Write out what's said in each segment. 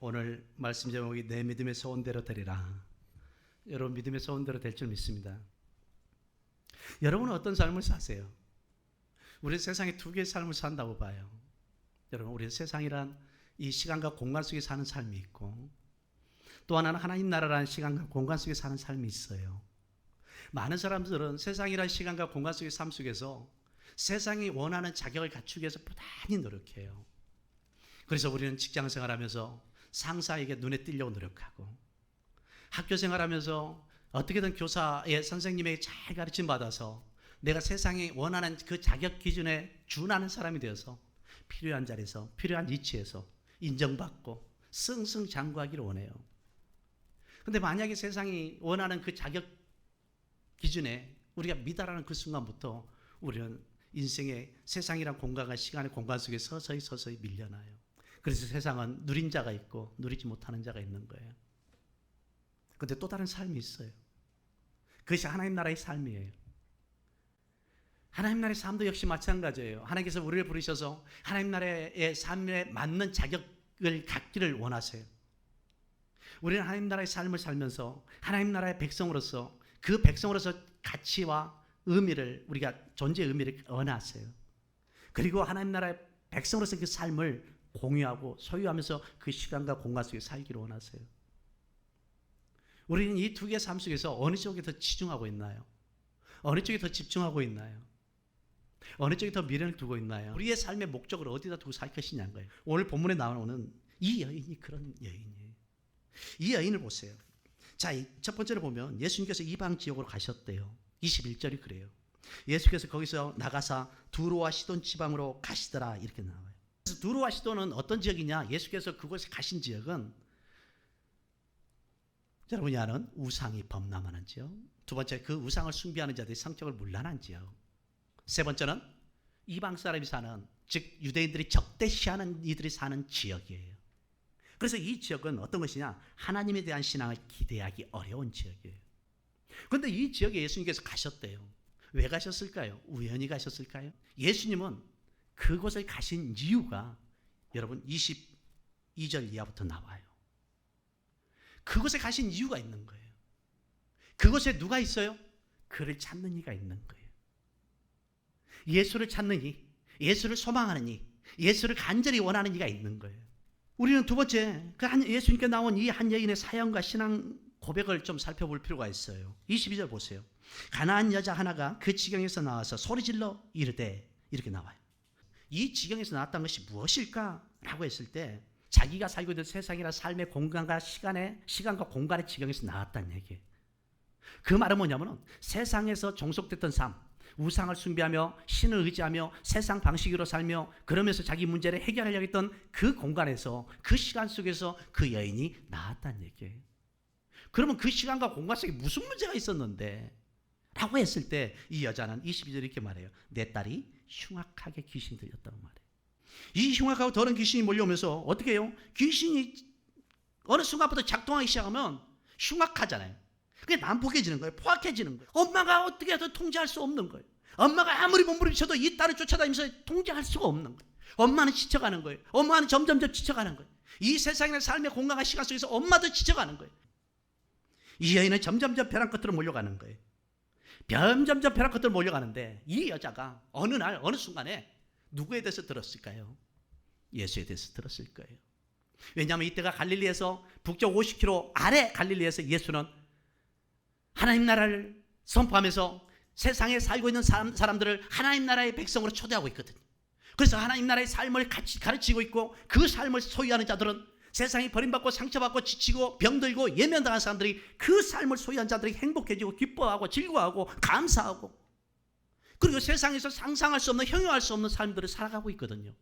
오늘 말씀 제목이 내 믿음의 소원대로 되리라. 여러분 믿음의 소원대로 될 줄 믿습니다. 여러분은 어떤 삶을 사세요? 우리 세상에 두 개의 삶을 산다고 봐요. 여러분 우리 세상이란 이 시간과 공간 속에 사는 삶이 있고 또 하나는 하나님 나라라는 시간과 공간 속에 사는 삶이 있어요. 많은 사람들은 세상이란 시간과 공간 속의 삶 속에서 세상이 원하는 자격을 갖추기 위해서 부단히 노력해요. 그래서 우리는 직장 생활하면서 상사에게 눈에 띄려고 노력하고 학교 생활하면서 어떻게든 교사의 선생님에게 잘 가르침 받아서 내가 세상이 원하는 그 자격 기준에 준하는 사람이 되어서 필요한 자리에서 필요한 위치에서 인정받고 승승장구하기를 원해요. 근데 만약에 세상이 원하는 그 자격 기준에 우리가 미달하는 그 순간부터 우리는 인생의 세상이란 공간과 시간의 공간 속에 서서히 서서히 밀려나요. 그래서 세상은 누린 자가 있고 누리지 못하는 자가 있는 거예요. 근데 또 다른 삶이 있어요. 그것이 하나님 나라의 삶이에요. 하나님 나라의 삶도 역시 마찬가지예요. 하나님께서 우리를 부르셔서 하나님 나라의 삶에 맞는 자격을 갖기를 원하세요. 우리는 하나님 나라의 삶을 살면서 하나님 나라의 백성으로서 그 백성으로서 가치와 의미를 우리가 존재의 의미를 원하세요. 그리고 하나님 나라의 백성으로서 그 삶을 공유하고 소유하면서 그 시간과 공간 속에 살기를 원하세요. 우리는 이 두 개의 삶 속에서 어느 쪽에 더 치중하고 있나요? 어느 쪽에 더 집중하고 있나요? 어느 쪽에 더 미련을 두고 있나요? 우리의 삶의 목적을 어디다 두고 살 것이냐는 거예요. 오늘 본문에 나오는 이 여인이 그런 여인이에요. 이 여인을 보세요. 자, 첫 번째로 보면 예수님께서 이방 지역으로 가셨대요. 21절이 그래요. 예수께서 거기서 나가사 두로와 시돈 지방으로 가시더라 이렇게 나와요. 두로와 시돈은 어떤 지역이냐? 예수께서 그곳에 가신 지역은 여러분이 아는 우상이 범람하는 지역. 두 번째 그 우상을 숭배하는 자들이 성격을 문란한 지역. 세 번째는 이방 사람이 사는 즉 유대인들이 적대시하는 이들이 사는 지역이에요. 그래서 이 지역은 어떤 것이냐? 하나님에 대한 신앙을 기대하기 어려운 지역이에요. 그런데 이 지역에 예수님께서 가셨대요. 왜 가셨을까요? 우연히 가셨을까요? 예수님은 그곳에 가신 이유가 여러분 22절 이하부터 나와요. 그곳에 가신 이유가 있는 거예요. 그곳에 누가 있어요? 그를 찾는 이가 있는 거예요. 예수를 찾는 이, 예수를 소망하는 이, 예수를 간절히 원하는 이가 있는 거예요. 우리는 두 번째, 그 한, 예수님께 나온 이 한 여인의 사연과 신앙 고백을 좀 살펴볼 필요가 있어요. 22절 보세요. 가나안 여자 하나가 그 지경에서 나와서 소리질러 이르되 이렇게 나와요. 이 지경에서 나왔던 것이 무엇일까라고 했을 때 자기가 살고 있는 세상이나 삶의 공간과 시간의 시간과 공간의 지경에서 나왔다는 얘기예요. 그 말은 뭐냐면은 세상에서 종속됐던 삶, 우상을 숭배하며 신을 의지하며 세상 방식으로 살며 그러면서 자기 문제를 해결하려고 했던 그 공간에서 그 시간 속에서 그 여인이 나왔다는 얘기예요. 그러면 그 시간과 공간 속에 무슨 문제가 있었는데? 라고 했을 때 이 여자는 22절 이렇게 말해요. 내 딸이 흉악하게 귀신이 들렸다고 말해요. 이 흉악하고 더러운 귀신이 몰려오면서 어떻게 해요? 귀신이 어느 순간부터 작동하기 시작하면 흉악하잖아요. 그게 난폭해지는 거예요. 포악해지는 거예요. 엄마가 어떻게 해도 통제할 수 없는 거예요. 엄마가 아무리 몸부림쳐도 이 딸을 쫓아다니면서 통제할 수가 없는 거예요. 엄마는 지쳐가는 거예요. 엄마는 점점점 지쳐가는 거예요. 이 세상의 삶의 공간과 시간 속에서 엄마도 지쳐가는 거예요. 이 여인은 점점점 벼랑 끝으로 몰려가는 거예요. 점점점 벼랑 끝으로 몰려가는데 이 여자가 어느 날 어느 순간에 누구에 대해서 들었을까요? 예수에 대해서 들었을 거예요. 왜냐하면 이때가 갈릴리에서 북쪽 50km 아래 갈릴리에서 예수는 하나님 나라를 선포하면서 세상에 살고 있는 사람, 사람들을 하나님 나라의 백성으로 초대하고 있거든요. 그래서 하나님 나라의 삶을 같이 가르치고 있고 그 삶을 소유하는 자들은 세상이 버림받고 상처받고 지치고 병들고 예면당한 사람들이 그 삶을 소유한 자들이 행복해지고 기뻐하고 즐거워하고 감사하고 그리고 세상에서 상상할 수 없는 형용할 수 없는 삶들을 살아가고 있거든요.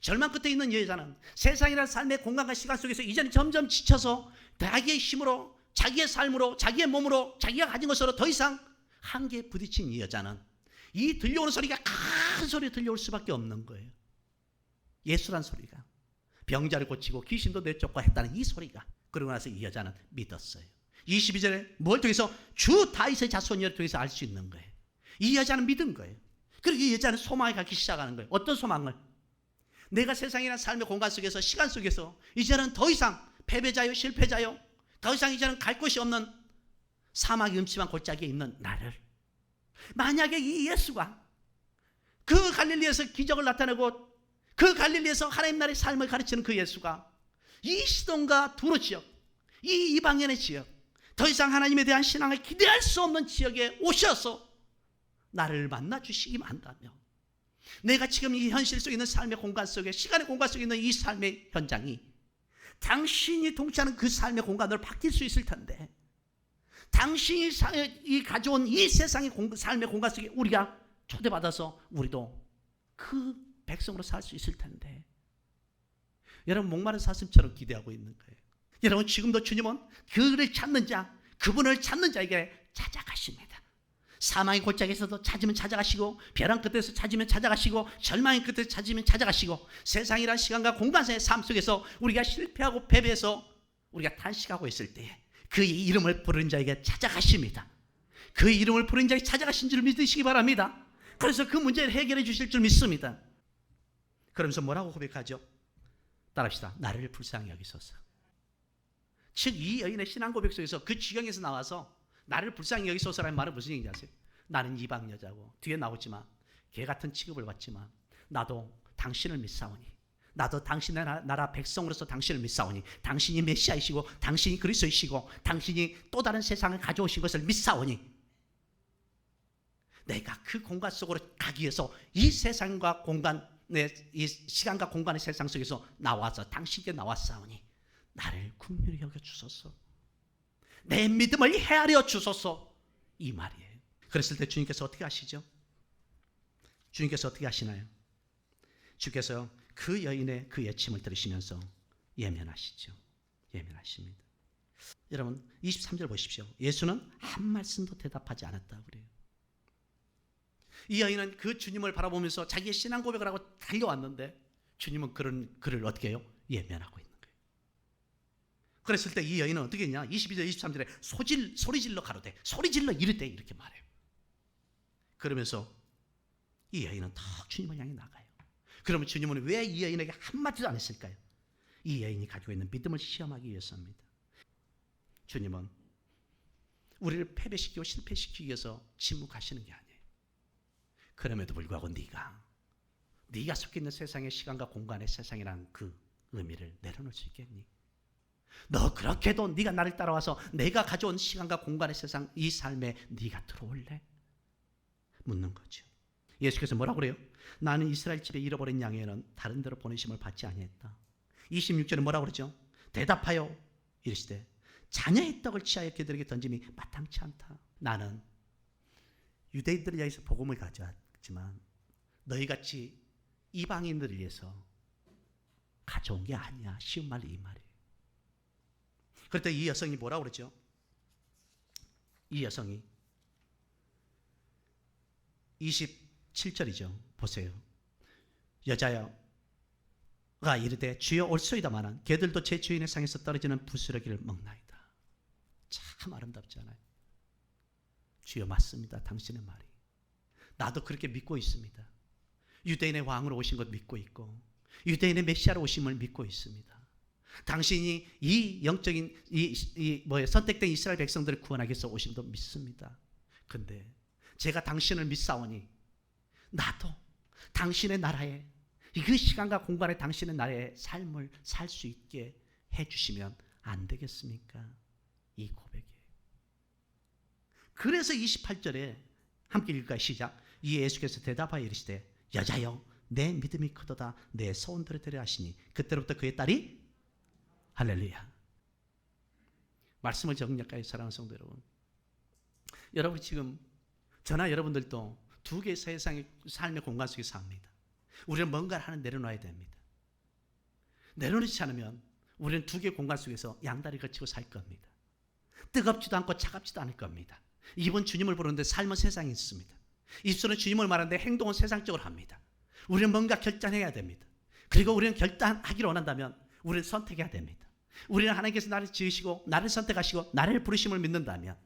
절망 끝에 있는 여자는 세상이라는 삶의 공간과 시간 속에서 이제는 점점 지쳐서 자기의 힘으로 자기의 삶으로 자기의 몸으로 자기가 가진 것으로 더 이상 한계에 부딪힌 이 여자는 이 들려오는 소리가 큰 소리 들려올 수밖에 없는 거예요. 예수란 소리가 병자를 고치고 귀신도 내쫓고 했다는 이 소리가 그러고 나서 이 여자는 믿었어요. 22절에 뭘 통해서 주 다윗의 자손이를 통해서 알 수 있는 거예요. 이 여자는 믿은 거예요. 그리고 이 여자는 소망을 갖기 시작하는 거예요. 어떤 소망을? 내가 세상이나 삶의 공간 속에서 시간 속에서 이제는 더 이상 패배자요 실패자요 더 이상 이제는 갈 곳이 없는 사막이 음침한 골짜기에 있는 나를 만약에 이 예수가 그 갈릴리에서 기적을 나타내고 그 갈릴리에서 하나님 나라의 삶을 가르치는 그 예수가 이 시돈과 두로 지역 이 이방인의 지역 더 이상 하나님에 대한 신앙을 기대할 수 없는 지역에 오셔서 나를 만나 주시기만 한다며 내가 지금 이 현실 속에 있는 삶의 공간 속에 시간의 공간 속에 있는 이 삶의 현장이 당신이 동치하는 그 삶의 공간으로 바뀔 수 있을 텐데 당신이 사- 이 가져온 이 세상의 공- 삶의 공간 속에 우리가 초대받아서 우리도 그 백성으로 살 수 있을 텐데 여러분 목마른 사슴처럼 기대하고 있는 거예요. 여러분 지금도 주님은 그를 찾는 자, 그분을 찾는 자에게 찾아가십니다. 사망의 골짜기에서도 찾으면 찾아가시고 벼랑 끝에서 찾으면 찾아가시고 절망의 끝에서 찾으면 찾아가시고 세상이란 시간과 공간의 삶 속에서 우리가 실패하고 패배해서 우리가 탄식하고 있을 때 그의 이름을 부르는 자에게 찾아가십니다. 그의 이름을 부르는 자에게 찾아가신 줄 믿으시기 바랍니다. 그래서 그 문제를 해결해 주실 줄 믿습니다. 그러면서 뭐라고 고백하죠? 따라합시다. 나를 불쌍히 여기소서. 즉 이 여인의 신앙 고백 속에서 그 지경에서 나와서 나를 불쌍히 여기소서라는 말은 무슨 얘기인지 아세요? 나는 이방 여자고 뒤에 나오지만 개 같은 취급을 받지만 나도 당신을 믿사오니 나도 당신의 나- 나라 백성으로서 당신을 믿사오니 당신이 메시아이시고 당신이 그리스도이시고 당신이 또 다른 세상을 가져오신 것을 믿사오니 내가 그 공간 속으로 가기 위해서 이 세상과 공간 내이 시간과 공간의 세상 속에서 나와서 당신께 나왔사오니 나를 국률히 여겨 주소서. 내 믿음을 헤아려 주소서. 이 말이에요. 그랬을 때 주님께서 어떻게 하시죠? 주님께서 어떻게 하시나요? 주께서 그 여인의 그 예침을 들으시면서 예면하시죠. 예면하십니다. 여러분 23절 보십시오. 예수는 한 말씀도 대답하지 않았다고 그래요. 이 여인은 그 주님을 바라보면서 자기의 신앙 고백을 하고 달려왔는데 주님은 그런 그를 어떻게 해요? 예면하고 있는 거예요. 그랬을 때 이 여인은 어떻게 했냐? 22절 23절에 소질 소리 질러 가로되 소리 질러 이르되 이렇게 말해요. 그러면서 이 여인은 탁 주님을 향해 나가요. 그러면 주님은 왜 이 여인에게 한마디도 안 했을까요? 이 여인이 가지고 있는 믿음을 시험하기 위해서입니다. 주님은 우리를 패배시키고 실패시키기 위해서 침묵하시는 게 아니에요. 그럼에도 불구하고 네가 네가 속해 있는 세상의 시간과 공간의 세상이라는 그 의미를 내려놓을 수 있겠니? 너 그렇게도 네가 나를 따라와서 내가 가져온 시간과 공간의 세상 이 삶에 네가 들어올래? 묻는 거죠. 예수께서 뭐라고 그래요? 나는 이스라엘 집에 잃어버린 양에는 다른 데로 보내심을 받지 아니했다. 26절에 뭐라고 그러죠? 대답하여 이르시되 자녀의 떡을 취하여 그들에게 던짐이 마땅치 않다. 나는 유대인들을 위해서 복음을 가져왔 지만 너희 같이 이방인들을 위해서 가져온 게 아니야. 쉬운 말이 이 말이에요. 그때 이 여성이 뭐라고 그러죠? 이 여성이 27절이죠. 보세요. 여자여가 이르되 주여 올소이다마는 개들도 제 주인의 상에서 떨어지는 부스러기를 먹나이다. 참 아름답지 않아요? 주여 맞습니다. 당신의 말이. 나도 그렇게 믿고 있습니다. 유대인의 왕으로 오신 것 믿고 있고 유대인의 메시아로 오심을 믿고 있습니다. 당신이 이 영적인 이, 이 뭐에 선택된 이스라엘 백성들을 구원하기 위해서 것 믿습니다. 근데 제가 당신을 믿사오니 나도 당신의 나라에 그 시간과 공간에 당신의 나라의 삶을 살 수 있게 해 주시면 안 되겠습니까? 이 고백이에요. 그래서 28절에 함께 읽을까요? 시작. 이 예수께서 대답하여 이르시되 여자여 내 믿음이 크도다 내 소원대로 되려 하시니 그때로부터 그의 딸이 할렐루야. 말씀을 정력하여 사랑하는 성도 여러분. 여러분 지금 저나 여러분들도 두 개의 세상의 삶의 공간 속에 삽니다. 우리는 뭔가를 하나 내려놔야 됩니다. 내려놓지 않으면 우리는 두 개의 공간 속에서 양다리 걸치고 살 겁니다. 뜨겁지도 않고 차갑지도 않을 겁니다. 입은 주님을 부르는데 삶은 세상에 있습니다. 입술은 주님을 말하는데 행동은 세상적으로 합니다. 우리는 뭔가 결단해야 됩니다. 그리고 우리는 결단하기를 원한다면 우리는 선택해야 됩니다. 우리는 하나님께서 나를 지으시고 나를 선택하시고 나를 부르심을 믿는다면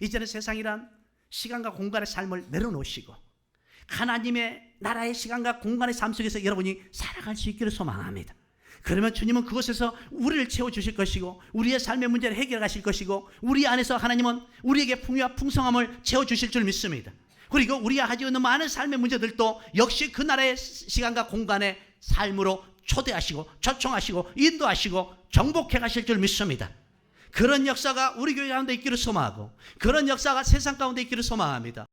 이제는 세상이란 시간과 공간의 삶을 내려놓으시고 하나님의 나라의 시간과 공간의 삶 속에서 여러분이 살아갈 수 있기를 소망합니다. 그러면 주님은 그곳에서 우리를 채워주실 것이고 우리의 삶의 문제를 해결해 가실 것이고 우리 안에서 하나님은 우리에게 풍요와 풍성함을 채워주실 줄 믿습니다. 그리고 우리가 가지고 있는 많은 삶의 문제들도 역시 그 나라의 시간과 공간의 삶으로 초대하시고 초청하시고 인도하시고 정복해 가실 줄 믿습니다. 그런 역사가 우리 교회 가운데 있기를 소망하고 그런 역사가 세상 가운데 있기를 소망합니다.